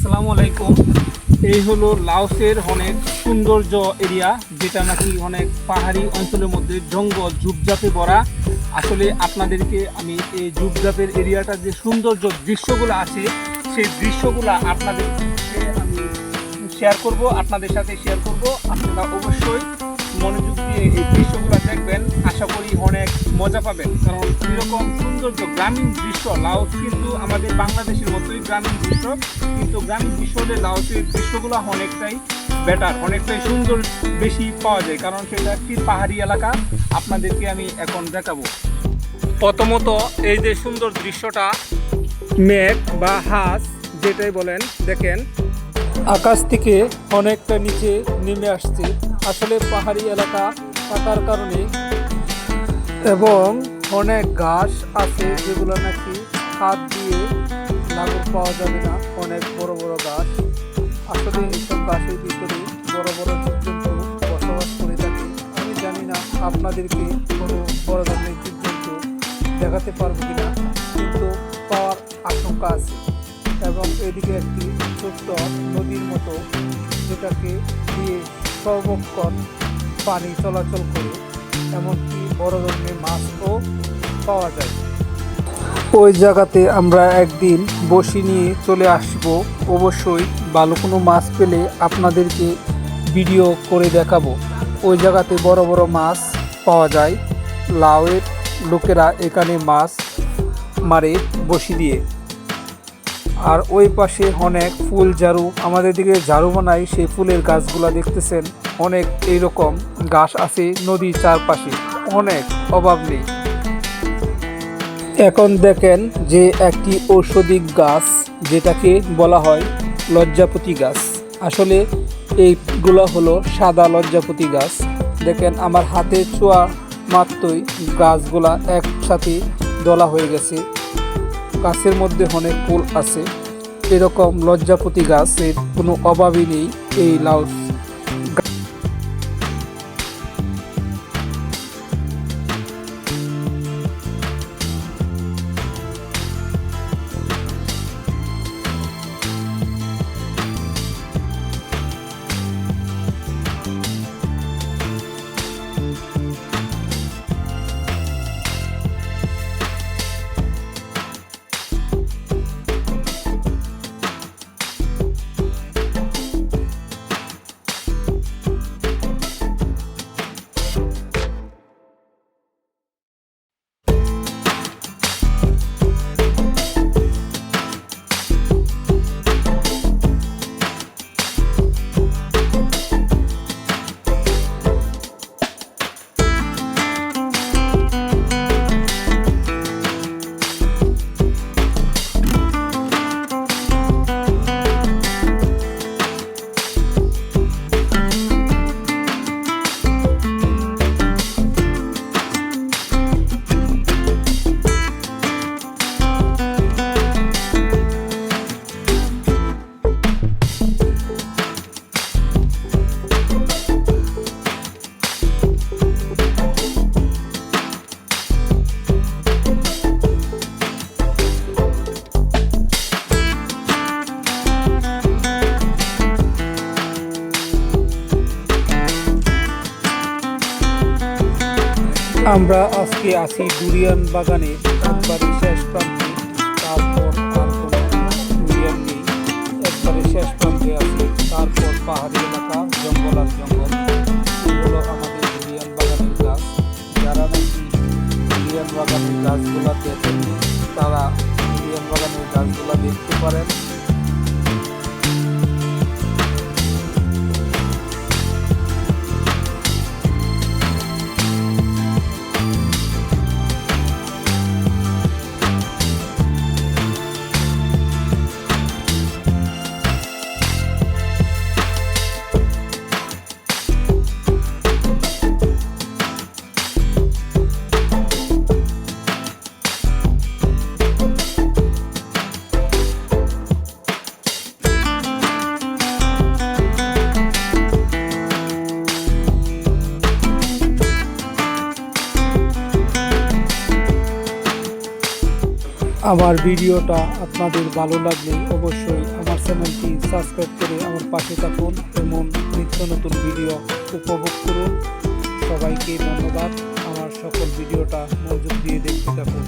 আসসালামু আলাইকুম এই হলো লাওসের অনেক সৌন্দর্য এরিয়া, যেটা নাকি অনেক পাহাড়ি অঞ্চলের মধ্যে জঙ্গল, ঝুপঝাপে ভরা। আসলে আপনাদেরকে আমি এই ঝুপঝাপের এরিয়াটার যে সৌন্দর্য দৃশ্যগুলো আছে, সেই দৃশ্যগুলো আপনাদেরকে আমি শেয়ার করব, আপনাদের সাথে শেয়ার করব। আপনারা অবশ্যই মনোযোগ দিয়ে এই দৃশ্যগুলো দেখবেন। আশা করি মজা পাবেন। কারণ এরকম সৌন্দর্য গ্রামীণ দৃশ্য লাওস কিন্তু আমাদের বাংলাদেশের মতোই গ্রামীণ দৃশ্য, কিন্তু গ্রামীণ দৃশ্য হলে লাওসের দৃশ্যগুলো অনেকটাই বেটার অনেকটাই সুন্দর বেশি পাওয়া যায়। কারণ সেটা একটি পাহাড়ি এলাকা। আপনাদেরকে আমি এখন দেখাবো। প্রথমত এই যে সুন্দর দৃশ্যটা, মেঘ বা হাঁস যেটাই বলেন, দেখেন, আকাশ থেকে অনেকটা নিচে নেমে আসছে। আসলে পাহাড়ি এলাকা থাকার কারণে এবং অনেক ঘাস আছে যেগুলো নাকি হাত দিয়ে নাগর পাওয়া যাবে না। অনেক বড় বড় ঘাস আসলে এইসব গাছের ভিতরে বড় বড় জীবজন্তু বসবাস করে থাকে। আমি জানি না আপনাদেরকে কোনো বড় ধরনের জীবজন্তু দেখাতে পারব কিনা, কিন্তু পাওয়ার আশঙ্কা আছে। এবং এদিকে একটি ছোট্ট নদীর মতো যেটাকে দিয়ে সর্বক্ষণ পানি চলাচল করে, এমনকি বড় ধরনের মাছও পাওয়া যায়। ওই জায়গাতে আমরা একদিন বসি নিয়ে চলে আসব। অবশ্যই ভালো কোনো মাছ পেলে আপনাদেরকে ভিডিও করে দেখাবো। ওই জায়গাতে বড় বড় মাছ পাওয়া যায়। লাউয়ের লোকেরা এখানে মাছ মারে বসি দিয়ে। আর ওই পাশে অনেক ফুল ঝাড়ু, আমাদের দিকে ঝাড়ু বানাই সেই ফুলের গাছগুলা দেখতেছেন। অনেক এইরকম গাছ আছে নদীর চারপাশে। অনেক অভাব নেই। এখন দেখেন যে একটি ঔষধি গাছ, যেটাকে বলা হয় লজ্জাপতি গাছ। আসলে এইগুলো হলো সাদা লজ্জাপতি গাছ। দেখেন আমার হাতে ছোঁয়া মাত্রই গাছগুলা একসাথে দলা হয়ে গেছে। গাছের মধ্যে অনেক ফুল আছে। এরকম লজ্জাপতি গাছের কোনো অভাবই নেই এই লাউস আমরা আজকে আছি ডুরিয়ান বাগানে। একবারে শেষ প্রান্তে, তারপর আর নেই একবারে শেষ প্রান্তে আছি, তারপর পাহাড়ি এলাকা জঙ্গল আর আমার ভিডিওটা আপনাদের ভালো লাগলে অবশ্যই আমার চ্যানেলটি সাবস্ক্রাইব করে আমার পাশে থাকুন এমন নিত্য নতুন ভিডিও উপভোগ করুন। সবাইকে ধন্যবাদ। আমার সকল ভিডিওটা মনোযোগ দিয়ে দেখতে থাকুন।